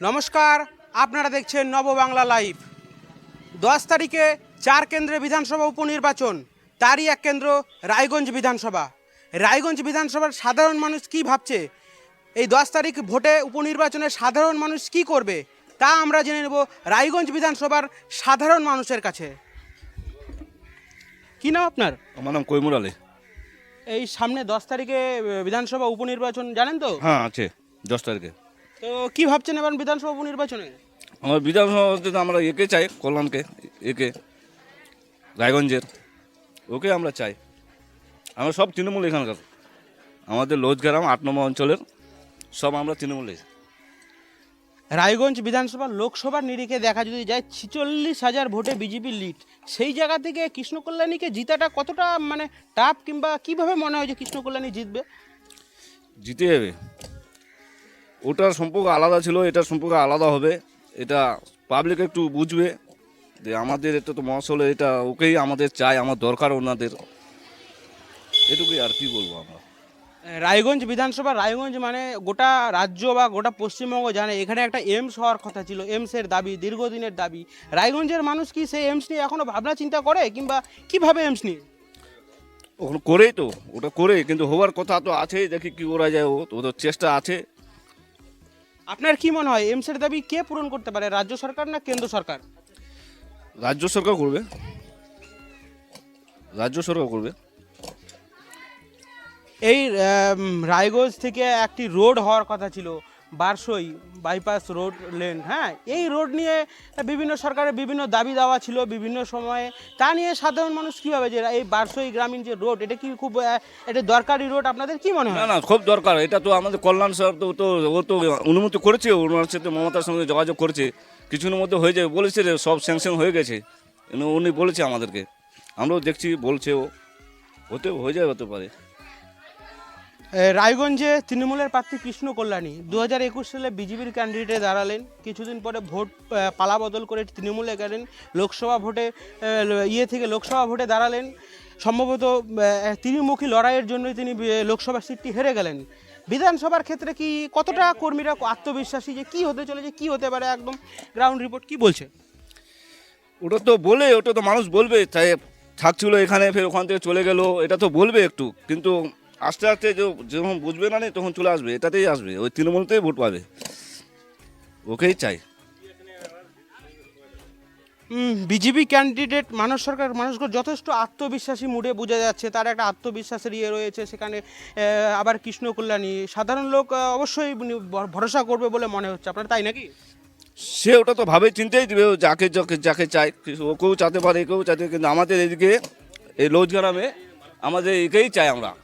নমস্কার আপনারা দেখছেন নববাংলা লাইভ। দশ তারিখে চার কেন্দ্রে বিধানসভা উপনির্বাচন তারই এক কেন্দ্র রায়গঞ্জ বিধানসভা। রায়গঞ্জ বিধানসভার সাধারণ মানুষ কি ভাবছে? এই দশ তারিখ ভোটে উপনির্বাচনে সাধারণ মানুষ কি করবে? তা আমরা জেনে নেব রায়গঞ্জ বিধানসভার সাধারণ মানুষের কাছে। কি নাম আপনার? আমার নাম কৈমুর আলী। এই সামনে দশ তারিখে বিধানসভা উপনির্বাচন জানেন তো? হ্যাঁ আছে দশ তারিখে। তো কি ভাবছেন এবার বিধানসভা উপনির্বাচনে? আমার বিধানসভা তো আমরা একে চাই কল্যাণকে একে রায়গঞ্জের ওকে আমরা চাই। আমরা সব তৃণমূল এখানকার। আমাদের লোজগ্রাম আট নম্বর অঞ্চলের সব আমরা তৃণমূলে। রায়গঞ্জ বিধানসভা লোকসভার নিরিখে দেখা যদি যায় ছিচল্লিশ হাজার ভোটে বিজেপি লিড। সেই জায়গা থেকে কৃষ্ণ কল্যাণীকে জিতাটা কতটা মানে টাফ কিংবা কীভাবে মনে হয় যে কৃষ্ণ কল্যাণী জিতবে? জিতে যাবে। ওটার সম্পর্ক আলাদা ছিল এটার সম্পর্ক আলাদা হবে। এটা পাবলিক একটু বুঝবে যে আমাদের এটা তো মহাসলে এটা ওকেই আমাদের চাই আমার দরকার ওনাদের। এটুকুই আর কি বলব আমরা। রায়গঞ্জ বিধানসভা রায়গঞ্জ মানে গোটা রাজ্য বা গোটা পশ্চিমবঙ্গ জানে এখানে একটা এমস হওয়ার কথা ছিল এমসের দাবি দীর্ঘদিনের দাবি। রায়গঞ্জের মানুষ কি সেই এমস নিয়ে এখনও ভাবনা চিন্তা করে কিংবা কীভাবে এমস নিয়ে? ওখানে করেই তো ওটা করে কিন্তু হওয়ার কথা তো আছেই দেখি কি করা যায় ও ওদের চেষ্টা আছে। আপনার কি মনে হয় এমসের দাবি কে পূরণ করতে পারে রাজ্য সরকার না কেন্দ্র সরকার? রাজ্য সরকার করবে। রাজ্য সরকার করবে। এই রায়গঞ্জ থেকে একটি রোড হওয়ার কথা ছিল। বারসই বাইপাস রোড লেন হ্যাঁ? এই রোড নিয়ে বিভিন্ন সরকারের বিভিন্ন দাবি দেওয়া ছিল বিভিন্ন সময়ে। তা নিয়ে সাধারণ মানুষ কীভাবে যে এই বারসই গ্রামীণ যে রোড এটা কি খুব এটা দরকারি রোড আপনাদের? কি মনে হয়? না খুব দরকার। এটা তো আমাদের কল্যাণ স্যার তো তো, ও তো অনুমতি করেছে ওনার সাথে মমতার সঙ্গে যোগাযোগ করেছে। কিছুদিনের মধ্যে হয়ে যাবে, বলেছে যে সব স্যাংশন হয়ে গেছে। উনি বলেছে আমাদেরকে। আমরাও দেখছি বলছে ও হতে হয়ে যাবে, হতে পারে। রায়গঞ্জে তৃণমূলের প্রার্থী কৃষ্ণ কল্যাণী দু হাজার একুশ সালে বিজেপির ক্যান্ডিডেটে দাঁড়ালেন। কিছুদিন পরে ভোট পালা বদল করে তৃণমূলে গেলেন। লোকসভা ভোটে ইয়ে থেকে লোকসভা ভোটে দাঁড়ালেন। সম্ভবত আহ, ত্রিমুখী লড়াইয়ের জন্যই তিনি লোকসভা সিটটি হেরে গেলেন। বিধানসভার ক্ষেত্রে কি কতটা কর্মীরা আত্মবিশ্বাসী যে কি হতে চলেছে কি হতে পারে একদম গ্রাউন্ড রিপোর্ট কি বলছে? ওটা তো বলে ওটা তো মানুষ বলবে তাই থাকছিল এখানে ফের ওখান থেকে চলে গেল এটা তো বলবে একটু। কিন্তু আস্তে আস্তে যে- যখন বুঝবে না নি, তখন চলে আসবে। এটাতেই আসবে। ওই তৃণমূলতেই ভোট পাবে। ওকেই চাই। বিজেপি ক্যান্ডিডেট মানস সরকার মানুষকে যথেষ্ট আত্মবিশ্বাসী মুডে বোঝা যাচ্ছে। তার একটা আত্মবিশ্বাসের ইয়ে রয়েছে সেখানে। আবার কৃষ্ণ কল্যাণী। সাধারণ লোক অবশ্যই ভরসা করবে বলে মনে হচ্ছে। আপনার তাই নাকি? সে ওটা তো ভাবে চিন্তাই দিবে। যাকে যাকে যাকে চায় ওকেও চাতে পারে একেও চাতে কিন্তু আমাদের এদিকে এই লোজ গ্রামে আমাদের একেই চাই আমরা।